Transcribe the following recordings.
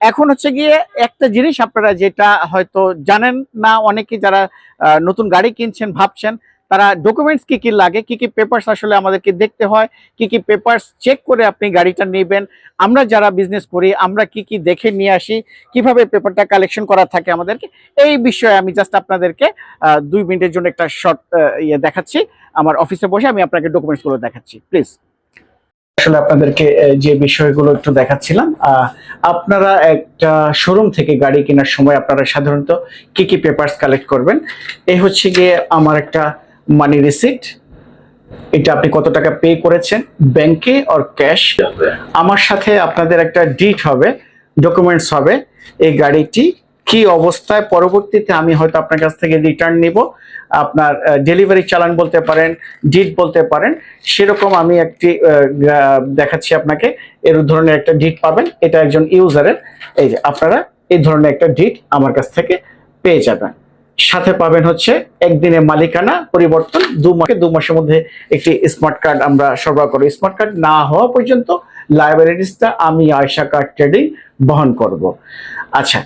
এখন হচ্ছে গিয়ে একটা জিনিস আপনারা যেটা হয়তো জানেন না, অনেকে যারা নতুন গাড়ি কিনছেন ভাবছেন, তারা ডকুমেন্টস কি কি লাগে, কি কি পেপারস আসলে আমাদেরকে দেখতে হয়, কি কি পেপারস চেক করে আপনি গাড়িটা নেবেন। আমরা যারা বিজনেস করি, আমরা কি কি দেখে নিয়ে আসি, কীভাবে পেপারটা কালেকশন করা থাকে আমাদেরকে, এই বিষয়ে আমি জাস্ট আপনাদেরকে দুই মিনিটের জন্য একটা শর্ট ইয়ে দেখাচ্ছি। আমার অফিসে বসে আমি আপনাকে ডকুমেন্টসগুলো দেখাচ্ছি প্লিজ আসলে আপনাদেরকে যে বিষয়গুলো একটু দেখাচ্ছিলাম আপনারা একটা শোরুম থেকে গাড়ি কেনার সময় আপনারা সাধারণত কি কি পেপারস কালেক্ট করবেন? এই হচ্ছে গিয়ে আমার একটা মানি রিসিট এটা আপনি কত টাকা পে করেছেন? ব্যাংকে অর ক্যাশ আমার সাথে আপনাদের একটা ডিট হবে ডকুমেন্টস হবে। এই গাড়িটি কি অবস্থায় পরবর্তীতে আমি হয়তো আপনার কাছ থেকে রিটার্ন নিব। আপনার ডেলিভারি চালান বলতে পারেন ডিট বলতে পারেন, সেরকম আমি একটি দেখাচ্ছি আপনাকে। এর ধরনের একটা ডিট পাবেন। এটা একজন ইউজারের। এই যে আপনারা এই ধরনের একটা ডিট আমার কাছ থেকে পেয়ে যাবেন। সাথে পাবেন হচ্ছে একদিনের মালিকানা পরিবর্তন। দু মাসে, দু মাসের মধ্যে একটি স্মার্ট কার্ড আমরা সরবরাহ করি স্মার্ট কার্ড না হওয়া পর্যন্ত লাইব্রেরিজটা আমি আয়সা কার্ড ট্রেডিং বহন করব। আচ্ছা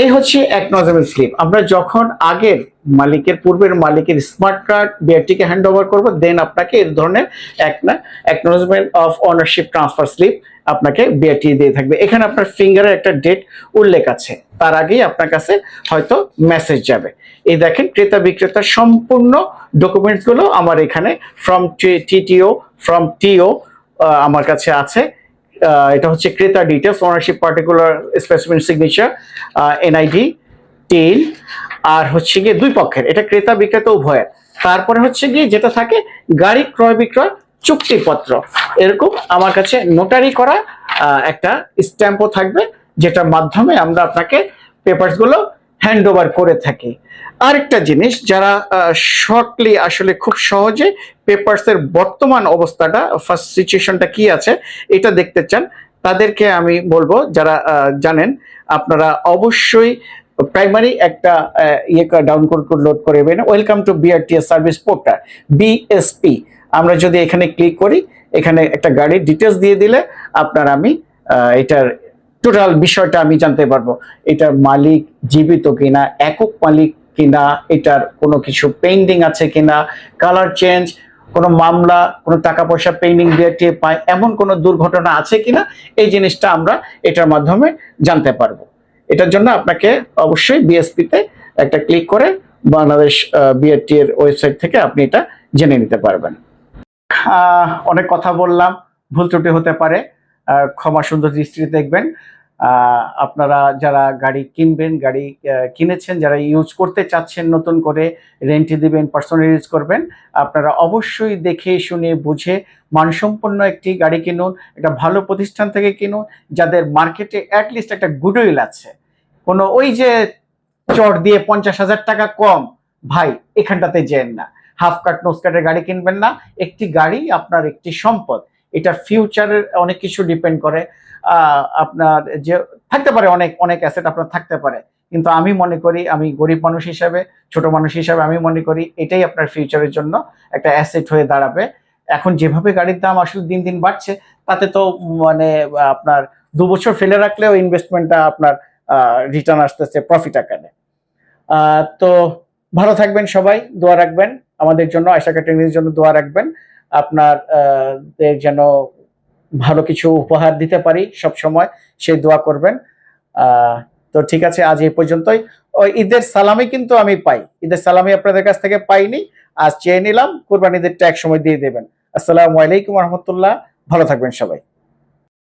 এই হচ্ছে একনজমেন্ট স্লিপ। আমরা যখন আগের মালিকের, পূর্বের মালিকের স্মার্ট কার্ড বিআরটিকে হ্যান্ড ওভার করব দেন আপনাকে এই ধরনের এক না অফ অনারশিপ ট্রান্সফার স্লিপ আপনাকে বিআরটি দিয়ে থাকবে। এখানে আপনার ফিঙ্গারের একটা ডেট উল্লেখ আছে। তার আগেই আপনার কাছে হয়তো মেসেজ যাবে। এই দেখেন, ক্রেতা বিক্রেতার সম্পূর্ণ ডকুমেন্টসগুলো আমার এখানে ফ্রম টিটিও ফ্রম টিও আমার কাছে আছে। এটা হচ্ছে ক্রেতা details ownership particular specific signature NID টেল আর হচ্ছে গিয়ে দুই পক্ষের, এটা ক্রেতা, বিক্রেতা, উভয়ের। তারপরে হচ্ছে গিয়ে যেটা থাকে, গাড়ি ক্রয় বিক্রয় চুক্তিপত্র। এরকম আমার কাছে নোটারি করা একটা স্ট্যাম্পও থাকবে, যেটার মাধ্যমে আমরা আপনাকে পেপারসগুলো হ্যান্ড করে থাকি। আরেকটা জিনিস, যারা শর্টলি আসলে খুব সহজে পেপারস এর বর্তমান অবস্থাটা ফার্স্ট সিচুয়েশনটা কি আছে, এটা দেখতে চান। তাদেরকে আমি বলব, যারা জানেন, আপনারা অবশ্যই প্রাইমারি একটা ইয়ে ডাউনলোড লোড করে নেবেন। Welcome to BRTS service portal BSP আমরা যদি এখানে ক্লিক করি, এখানে একটা গাড়ির ডিটেলস দিয়ে দিলে আপনার আমি এটার টোটাল বিষয়টা আমি জানতে পারব। এটার মালিক জীবিত কিনা, একক মালিক কিনা, এটার কোনো কিছু পেন্ডিং আছে কিনা কালার চেঞ্জ কোনো মামলা, কোনো টাকা পয়সা পেন্ডিং দিয়ে পায়, এমন কোনো দুর্ঘটনা আছে কিনা, এই জিনিসটা আমরা এটার মাধ্যমে জানতে পারব। এটার জন্য আপনাকে অবশ্যই বিএসপি তে একটা ক্লিক করে বাংলাদেশ বিএটি এর ওয়েবসাইট থেকে আপনি এটা জেনে নিতে পারবেন। অনেক কথা বললাম, ভুল ত্রুটি হতে পারে। ক্ষমা সুন্দর দৃষ্টিতে দেখবেন। আপনারা যারা গাড়ি কিনবেন, গাড়ি কিনেছেন, যারা ইউজ করতে চাচ্ছেন নতুন করে রেন্টে দিবেন পার্সোনাল ইউজ করবেন, আপনারা অবশ্যই দেখে, শুনে, বুঝে মানসম্পন্ন একটি গাড়ি কিনুন, একটা ভালো প্রতিষ্ঠান থেকে কিনুন, যাদের মার্কেটে অ্যাটলিস্ট একটা গুডউইল আছে। কোনো ওই যে চট দিয়ে পঞ্চাশ হাজার টাকা কম, ভাই, এখানটাতে যেন না। হাফ কাট নোস কাটের গাড়ি কিনবেন না, একটি গাড়ি আপনার একটি সম্পদ। এটা ফিউচারের অনেক কিছু ডিপেন্ড করে। আপনার যে, থাকতে পারে অনেক অনেক অ্যাসেট আপনার থাকতে পারে। কিন্তু আমি মনে করি, আমি গরিব মানুষ হিসাবে, ছোট মানুষ হিসাবে আমি মনে করি, এটাই আপনার ফিউচারের জন্য একটা অ্যাসেট হয়ে দাঁড়াবে। এখন যেভাবে গাড়ির দাম আসলে দিন দিন বাড়ছে, তাতে তো মানে আপনার দু বছর ফেলে রাখলেও ইনভেস্টমেন্টটা আপনার রিটার্ন আসতেছে প্রফিট আকারে। তো ভালো থাকবেন সবাই, দোয়া রাখবেন। আমাদের জন্য আশা ক্যাটারিংয়ের জন্য দোয়া রাখবেন। আপনার যেন ভালো কিছু উপহার দিতে পারি সব সময় সেই দোয়া করবেন। তো ঠিক আছে, আজ এই পর্যন্তই। ওই ঈদের সালামি কিন্তু আমি পাই। ঈদের সালামি আপনাদের কাছ থেকে পাইনি। আজ চেয়ে নিলাম কোরবানিদেরটা এক সময় দিয়ে দেবেন। আসসালামু আলাইকুম রহমতুল্লাহ। ভালো থাকবেন সবাই।